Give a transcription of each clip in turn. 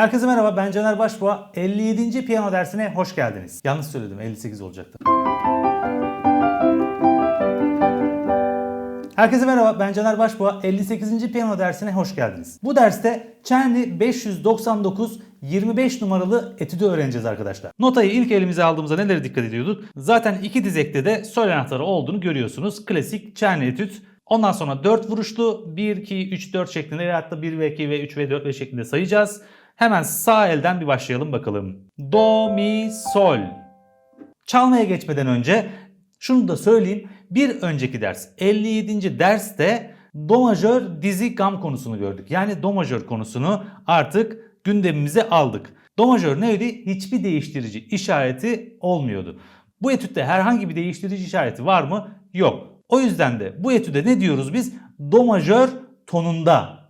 Herkese merhaba ben Caner Başbuğa. 57. piyano dersine hoş geldiniz. Yanlış söyledim 58 olacaktı. Herkese merhaba ben Caner Başbuğa. 58. piyano dersine hoş geldiniz. Bu derste Czerny 599 25 numaralı etüdü öğreneceğiz arkadaşlar. Notayı ilk elimize aldığımızda nelere dikkat ediyorduk? Zaten iki dizekte de sol anahtarı olduğunu görüyorsunuz. Klasik Czerny etüt. Ondan sonra 4 vuruşlu 1, 2, 3, 4 şeklinde ya hatta 1 ve 2 ve 3 ve 4 ve şeklinde sayacağız. Hemen sağ elden bir başlayalım bakalım. Do, mi, sol. Çalmaya geçmeden önce şunu da söyleyeyim. Bir önceki ders 57. derste do majör dizi gam konusunu gördük. Yani do majör konusunu artık gündemimize aldık. Do majör neydi? Hiçbir değiştirici işareti olmuyordu. Bu etütte herhangi bir değiştirici işareti var mı? Yok. O yüzden de bu etüde ne diyoruz biz? Do majör tonunda.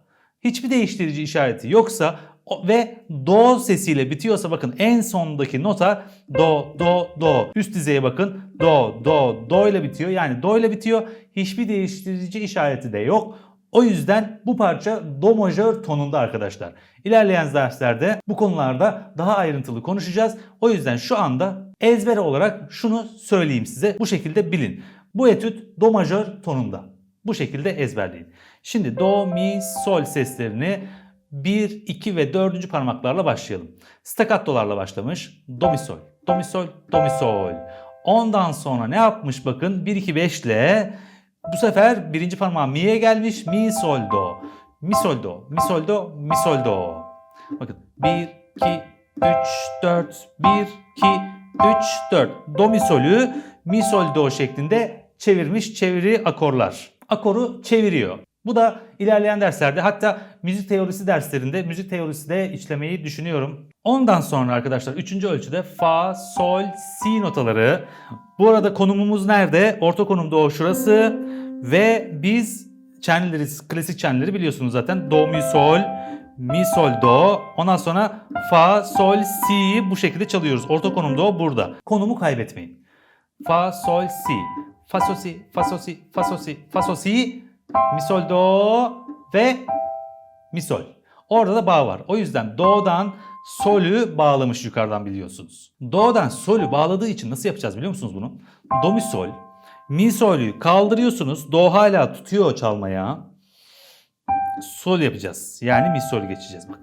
Hiçbir değiştirici işareti yoksa ve do sesiyle bitiyorsa bakın en sondaki nota do do do. Üst dizeye bakın do do do ile bitiyor. Yani do ile bitiyor. Hiçbir değiştirici işareti de yok. O yüzden bu parça do majör tonunda arkadaşlar. İlerleyen derslerde bu konularda daha ayrıntılı konuşacağız. O yüzden şu anda ezbere olarak şunu söyleyeyim size. Bu şekilde bilin. Bu etüt do majör tonunda. Bu şekilde ezberleyin. Şimdi do, mi, sol seslerini 1, 2 ve 4. parmaklarla başlayalım. Staccatolarla başlamış. Do, mi, sol. Do, mi, sol. Do, mi, sol. Ondan sonra ne yapmış bakın 1, 2, 5 ile bu sefer birinci parmağı mi'ye gelmiş. Mi, sol, do. Mi, sol, do. Mi, sol, do. Mi, sol, do. Bakın 1, 2, 3, 4. 1, 2, 3, 4. Do, mi, mi, sol, do şeklinde çevirmiş çeviri akorlar. Akoru çeviriyor. Bu da ilerleyen derslerde hatta müzik teorisi derslerinde müzik teorisi de işlemeyi düşünüyorum. Ondan sonra arkadaşlar 3. ölçüde fa, sol, si notaları. Bu arada konumumuz nerede? Orta konum do şurası ve biz çenleri, klasik çenleri biliyorsunuz zaten. Do, mi, sol, mi, sol, do. Ondan sonra fa, sol, si bu şekilde çalıyoruz. Orta konum do burada. Konumu kaybetmeyin. Fa, sol, si. Fa, sol, si, fa, sol, si, fa, sol, si, fa, sol, si. Mi, sol, do ve mi, sol. Orada da bağ var. O yüzden do'dan solü bağlamış yukarıdan biliyorsunuz. Do'dan solü bağladığı için nasıl yapacağız biliyor musunuz bunu? Do, mi, sol. Mi, solü kaldırıyorsunuz. Do hala tutuyor çalmaya. Sol yapacağız. Yani mi, sol geçeceğiz bak.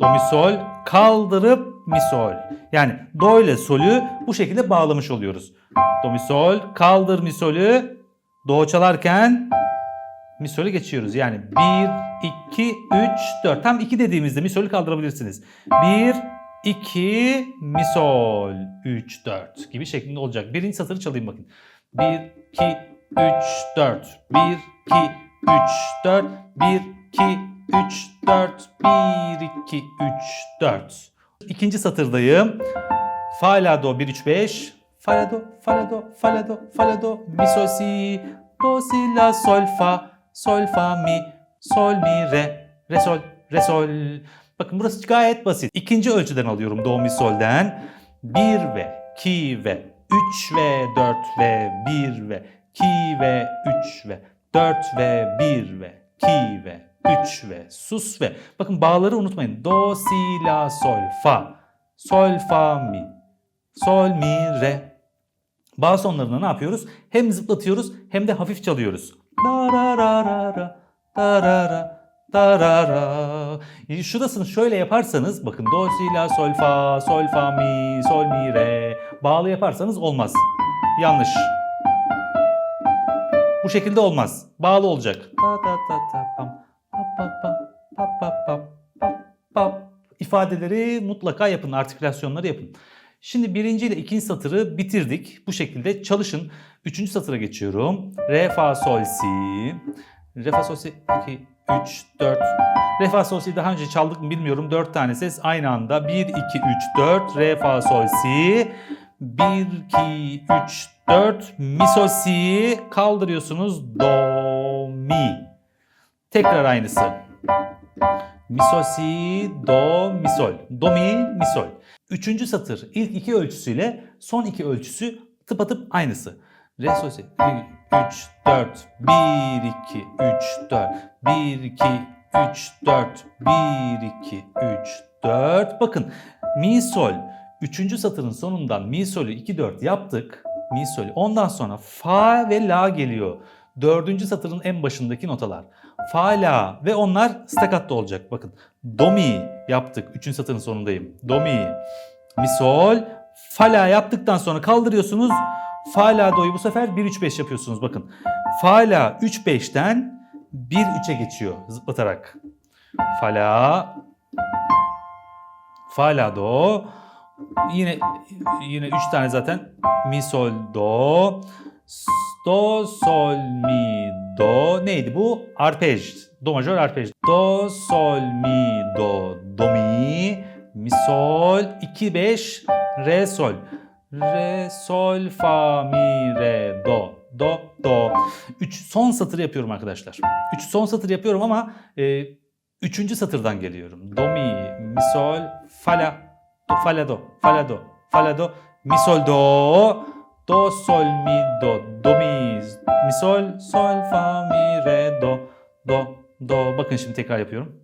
Do, mi, sol kaldırıp mi, sol. Yani do ile solü bu şekilde bağlamış oluyoruz. Do, mi, sol kaldır mi, solü. Do çalarken mi solü geçiyoruz. Yani 1, 2, 3, 4. Tam 2 dediğimizde mi solü kaldırabilirsiniz. 1, 2, mi sol, 3, 4 gibi şeklinde olacak. Birinci satırı çalayım bakın. 1, 2, 3, 4. 1, 2, 3, 4. 1, 2, 3, 4. 1, 2, 3, 4. İkinci satırdayım. Fa la do 1 3 5. Fa la do, fa la do, fa la do, fa la do, mi sol si, do si la sol fa, sol fa mi, sol mi re, re sol, re sol. Bakın burası gayet basit. İkinci ölçüden alıyorum do mi solden. 1 ve 2 ve 3 ve 4 ve 1 ve 2 ve 3 ve 4 ve 1 ve 2 ve 3 ve sus ve bakın bağları unutmayın. Do si la sol fa. Sol fa mi. Sol mi re. Bağ sonlarında ne yapıyoruz? Hem zıplatıyoruz hem de hafif çalıyoruz. Yani Şurasını şöyle yaparsanız bakın do si la sol fa sol fa mi sol mi re bağlı yaparsanız olmaz. Yanlış. Bu şekilde olmaz. Bağlı olacak. İfadeleri mutlaka yapın. Artikülasyonları yapın. Şimdi birinci ile ikinci satırı bitirdik. Bu şekilde çalışın. Üçüncü satıra geçiyorum. Re, fa, sol, si. Re, fa, sol, si. 2, 3, 4. Re, fa, sol, si daha önce çaldık mı bilmiyorum. 4 tane ses aynı anda. 1, 2, 3, 4. Re, fa, sol, si. 1, 2, 3, 4. Mi, sol, si. Kaldırıyorsunuz. Do, mi. Tekrar aynısı. Mi, sol, si, do, mi, sol. Do, mi, mi, sol. Üçüncü satır ilk iki ölçüsüyle son iki ölçüsü tıpatıp aynısı. Re, sol, si. 3, 4, 1, 2, 3, 4. 1, 2, 3, 4. 1, 2, 3, 4. Bakın mi sol. Üçüncü satırın sonundan mi solü 2 4 yaptık. Mi solü. Ondan sonra fa ve la geliyor. Dördüncü satırın en başındaki notalar. Fa, la ve onlar staccato olacak. Bakın do mi yaptık. Üçüncü satırın sonundayım. Do mi, mi sol, fa la yaptıktan sonra kaldırıyorsunuz. Fa la do'yu bu sefer 1 3 5 yapıyorsunuz. Bakın. Fa la 3 5'ten 1 3'e geçiyor zıplatarak. Fa la Fa la do yine yine 3 tane zaten mi sol do do sol mi do neydi bu? Arpej. Do majör arpej. Do sol mi do do mi mi sol 2 5 re sol. Re sol fa mi re do do do. 3 son satır yapıyorum arkadaşlar. 3 son satır yapıyorum ama e, Üçüncü satırdan geliyorum. Do mi, mi sol, fa la, do fa la do, fa la do, fa la do, mi sol do, do sol mi do, do mi, mi sol, sol fa mi re do, do, do. Bakın şimdi tekrar yapıyorum.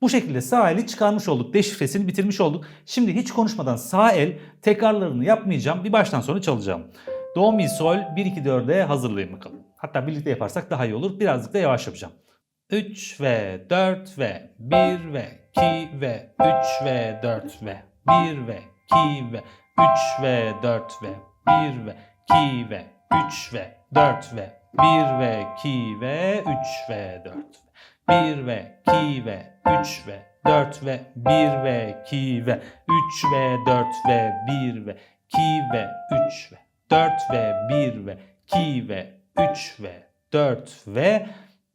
Bu şekilde sağ eli çıkarmış olduk. Deşifresini bitirmiş olduk. Şimdi hiç konuşmadan sağ el tekrarlarını yapmayacağım. Bir baştan sona çalacağım. Do, mi, sol 1, 2, 4'e hazırlayın bakalım. Hatta birlikte yaparsak daha iyi olur. Birazcık da yavaş yapacağım. 3 ve 4 ve 1 ve 2 ve 3 ve 4 ve 1 ve 2 ve 3 ve 4 ve 1 ve 2 ve 3 ve 4 ve 1 ve 2 ve 3 ve 4 1 ve 2 ve 3 ve 4 ve 1 ve 2 ve 3 ve 4 ve 1 ve 2 ve 3 ve 4 ve 1 ve 2 ve 3 ve 4 ve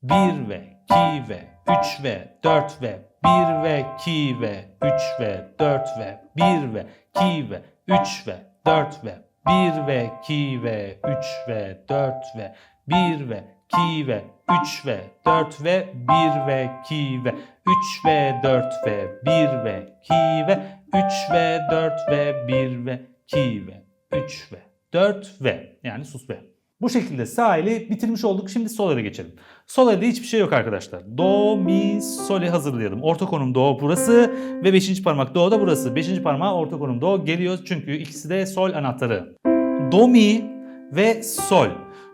1 ve 2 ve 3 ve 4 ve 1 ve 2 ve 3 ve 4 ve 1 ve 2 ve 3 ve 4 ve 1 ve 2 ve 3 ve 4 ve 1 ve 2 ve 3 ve 4 ve 1 ve 2 ve 3 ve 4 ve 1 ve 2 ve 3 ve 4 ve 1 ve 2 ve 3 ve 4 ve yani sus be. Bu şekilde sağ eli bitirmiş olduk. Şimdi sol ele geçelim. Sol elde hiçbir şey yok arkadaşlar. Do, mi, sol'i hazırlayalım. Orta konum do burası ve 5. parmak do da burası. 5. parmağı orta konum do geliyor çünkü ikisi de sol anahtarı. Do, mi ve sol.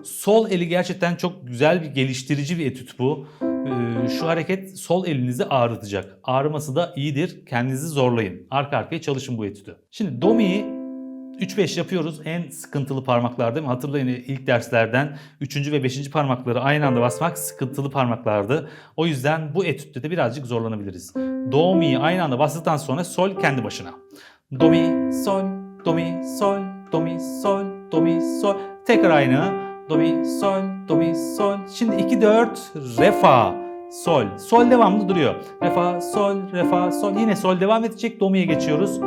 Sol eli gerçekten çok güzel bir geliştirici bir etüt bu. Ee, Şu hareket sol elinizi ağrıtacak. Ağrıması da iyidir. Kendinizi zorlayın. Arka arkaya çalışın bu etütü. Şimdi do mi'yi 3-5 yapıyoruz. En sıkıntılı parmaklar değil mi? Hatırlayın ilk derslerden 3. ve 5. parmakları aynı anda basmak sıkıntılı parmaklardı. O yüzden bu etütte de birazcık zorlanabiliriz. Do, mi aynı anda bastıktan sonra sol kendi başına. Do, mi, sol, do, mi, sol, do, mi, sol, do, mi, sol. Tekrar aynı. Do, mi, sol, do, mi, sol. Şimdi 2, 4, re, fa, sol. Sol devamlı duruyor. Re, fa, sol, re, fa, sol. Yine sol devam edecek. Do, mi'ye geçiyoruz.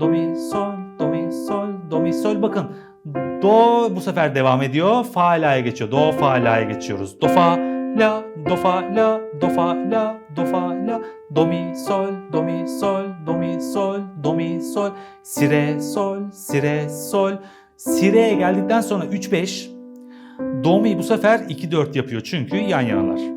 Do, mi, sol, do, mi, sol, do, mi, sol. Bakın do bu sefer devam ediyor. Fa, la'ya geçiyor. Do, fa, la'ya geçiyoruz. Do, fa, la, do, fa, la, do, fa, la, do, fa, la. Do, mi, sol, do, mi, sol, do, mi, sol, do, mi, sol. Si, re, sol, si, re, sol. Si, re'ye geldikten sonra 3-5. Do, mi bu sefer 2-4 yapıyor çünkü yan yanalar.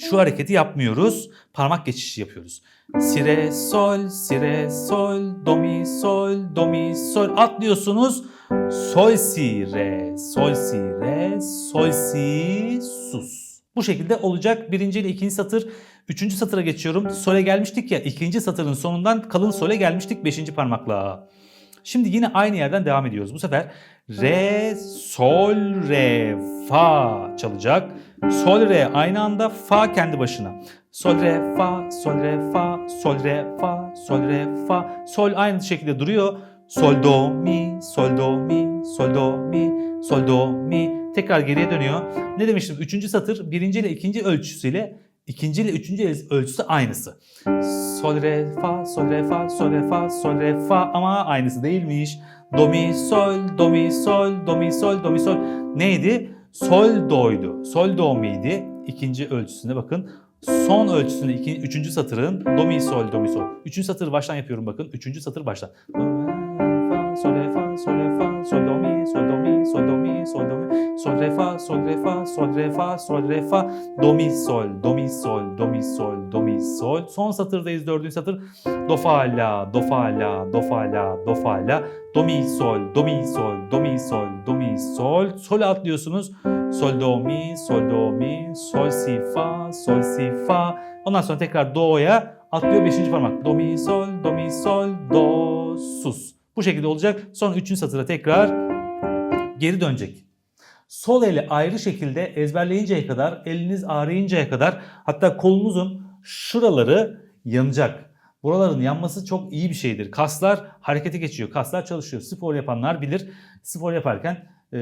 Şu hareketi yapmıyoruz. Parmak geçişi yapıyoruz. Si, re, sol, si, re, sol, do, mi, sol, do, mi, sol. Atlıyorsunuz. Sol, si, re, sol, si, re, sol, si, sus. Bu şekilde olacak. Birinci ile ikinci satır. Üçüncü satıra geçiyorum. Sole gelmiştik ya. ikinci satırın sonundan kalın sole gelmiştik. Beşinci parmakla. Şimdi yine aynı yerden devam ediyoruz. Bu sefer re, sol, re, fa çalacak. Sol, re aynı anda fa kendi başına. Sol, re, fa, sol, re, fa, sol, re, fa, sol, re, fa. Sol aynı şekilde duruyor. Sol, do, mi, sol, do, mi, sol, do, mi, sol, do, mi. Tekrar geriye dönüyor. Ne demiştim? Üçüncü satır birinci ile ikinci ölçüsüyle ikinci ile üçüncü ölçüsü aynısı. Sol, re, fa, sol, re, fa, sol, re, fa, sol, re, fa ama aynısı değilmiş. Do, mi, sol, do, mi, sol, do, mi, sol, do, mi, sol. Neydi? Sol, do'ydu. Sol, do, mi'ydi. İkinci ölçüsüne bakın. Son ölçüsünde iki, üçüncü satırın do, mi, sol, do, mi, sol. Üçüncü satır baştan yapıyorum bakın. Üçüncü satır baştan. Do, fa, sol, fa, sol, fa, sol do mi sol do mi sol do mi sol do mi sol re fa sol re fa sol re fa sol re fa do mi sol do mi sol do mi sol do mi sol son satırdayız dördüncü satır. Do fa la do fa la do fa la do fa la do mi sol do mi sol do mi sol do mi sol sol atlıyorsunuz. Sol do mi sol do mi sol si fa sol si fa ondan sonra tekrar do'ya atlıyor. Beşinci parmak. Do mi sol do mi sol do sus bu şekilde olacak sonra üçüncü satıra tekrar geri dönecek sol eli ayrı şekilde ezberleyinceye kadar, eliniz ağrıyıncaya kadar hatta kolunuzun şuraları yanacak. Buraların yanması çok iyi bir şeydir. Kaslar harekete geçiyor, kaslar çalışıyor. Spor yapanlar bilir. Spor yaparken e,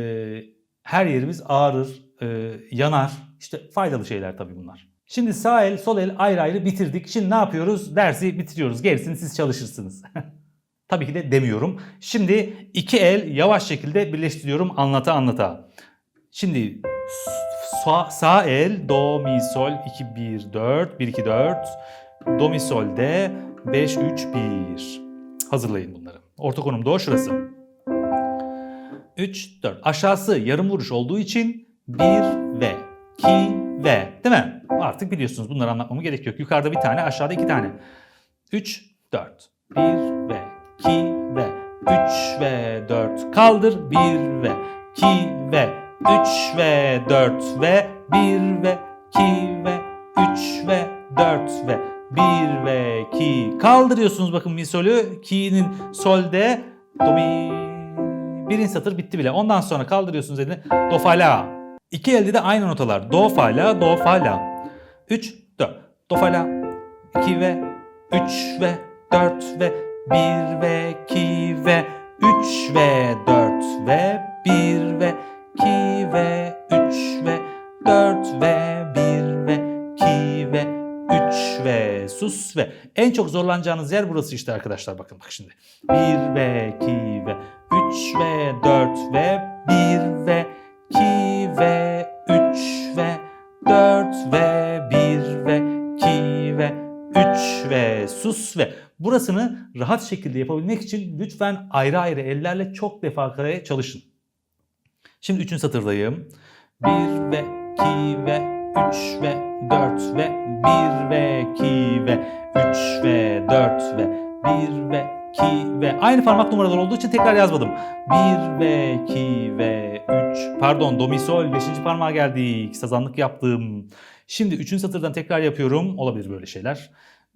her yerimiz ağrır, e, yanar. İşte faydalı şeyler tabii bunlar. Şimdi sağ el, sol el ayrı ayrı bitirdik. Şimdi ne yapıyoruz? Dersi bitiriyoruz. Gerisini siz çalışırsınız. Tabii ki de demiyorum. Şimdi iki el yavaş şekilde birleştiriyorum anlata anlata. Şimdi sağ, sağ el do mi sol 2 1 4 1 2 4 do mi sol de 5 3 1 hazırlayın bunları. Orta konum do şurası. 3 4 aşağısı yarım vuruş olduğu için 1 ve 2 ve değil mi? Artık biliyorsunuz bunları anlatmama gerek yok. Yukarıda bir tane aşağıda iki tane. 3 4 1 ve 2 ve 3 ve 4 kaldır 1 ve 2 ve 3 ve 4 ve 1 ve 2 ve 3 ve 4 ve 1 ve 2 kaldırıyorsunuz bakın mi solü. Ki'nin solde do mi birinci satır bitti bile. Ondan sonra kaldırıyorsunuz elini do fa la. İki elde de aynı notalar. Do fa la do fa la. 3 4 do fa la 2 ve 3 ve 4 ve 1 ve 2 ve 3 ve 4 ve 1 ve 2 ve 3 ve 4 ve 1 ve 2 ve 3 ve sus ve en çok zorlanacağınız yer burası işte arkadaşlar bakın bak şimdi. 1 ve 2 ve 3 ve 4 ve 1 ve 2 ve 3 ve 4 ve 1 ve 2 ve 3 ve sus ve burasını rahat şekilde yapabilmek için lütfen ayrı ayrı ellerle çok defa kareye çalışın. Şimdi üçüncü satırdayım. 1 ve 2 ve 3 ve 4 ve 1 ve 2 ve 3 ve 4 ve 1 ve 2 ve aynı parmak numaraları olduğu için tekrar yazmadım. 1 ve 2 ve 3 pardon do mi sol 5. parmağa geldik. Sazanlık yaptım. Şimdi 3. satırdan tekrar yapıyorum. Olabilir böyle şeyler.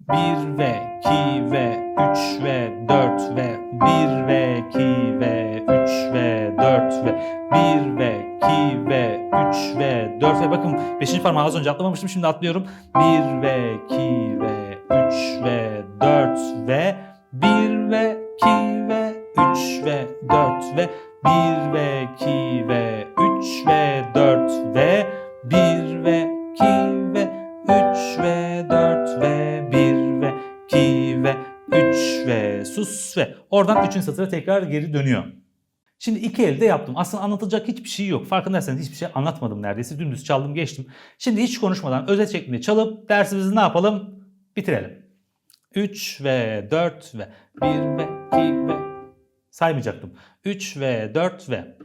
1 ve 2 ve 3 ve 4 ve 1 ve 2 ve 3 ve 4 ve 1 ve 2 ve 3 ve 4 ve bakın 5. parmağı az önce atlamamıştım şimdi atlıyorum. 1 ve 2 ve 3 ve 4 ve 1 ve 2 ve 3 ve 4 ve 1 ve 2 ve 3 ve 4 ve oradan 3. satıra tekrar geri dönüyor. Şimdi iki elde yaptım. Aslında anlatılacak hiçbir şey yok. Farkındaysanız hiçbir şey anlatmadım neredeyse. Dümdüz çaldım geçtim. Şimdi hiç konuşmadan özet şeklinde çalıp dersimizi ne yapalım? Bitirelim. 3 ve 4 ve 1 ve 2 ve saymayacaktım. 3 ve 4 ve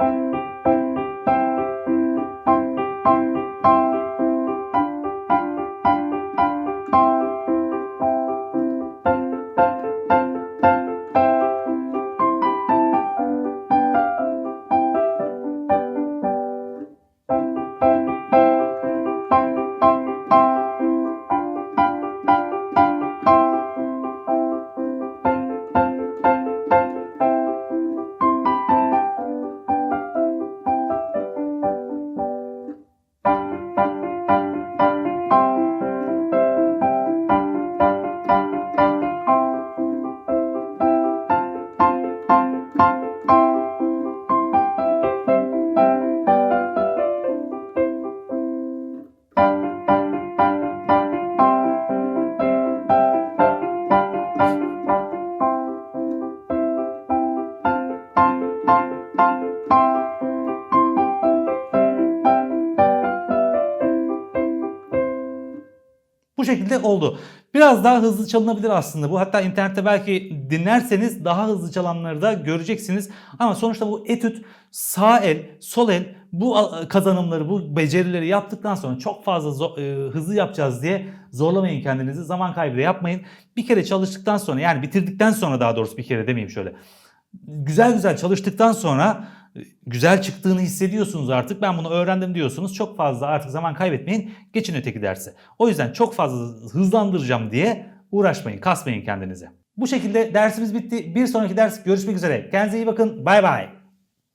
şekilde oldu. Biraz daha hızlı çalınabilir aslında bu. Hatta internette belki dinlerseniz daha hızlı çalanları da göreceksiniz. Ama sonuçta bu etüt sağ el, sol el bu kazanımları, bu becerileri yaptıktan sonra çok fazla zo- e, hızlı yapacağız diye zorlamayın kendinizi. Zaman kaybı yapmayın. Bir kere çalıştıktan sonra yani bitirdikten sonra daha doğrusu bir kere demeyeyim şöyle. Güzel güzel çalıştıktan sonra güzel çıktığını hissediyorsunuz artık. Ben bunu öğrendim diyorsunuz. Çok fazla artık zaman kaybetmeyin. Geçin öteki derse. O yüzden çok fazla hızlandıracağım diye uğraşmayın, kasmayın kendinize. Bu şekilde dersimiz bitti. Bir sonraki ders görüşmek üzere. Kendinize iyi bakın. Bay bay.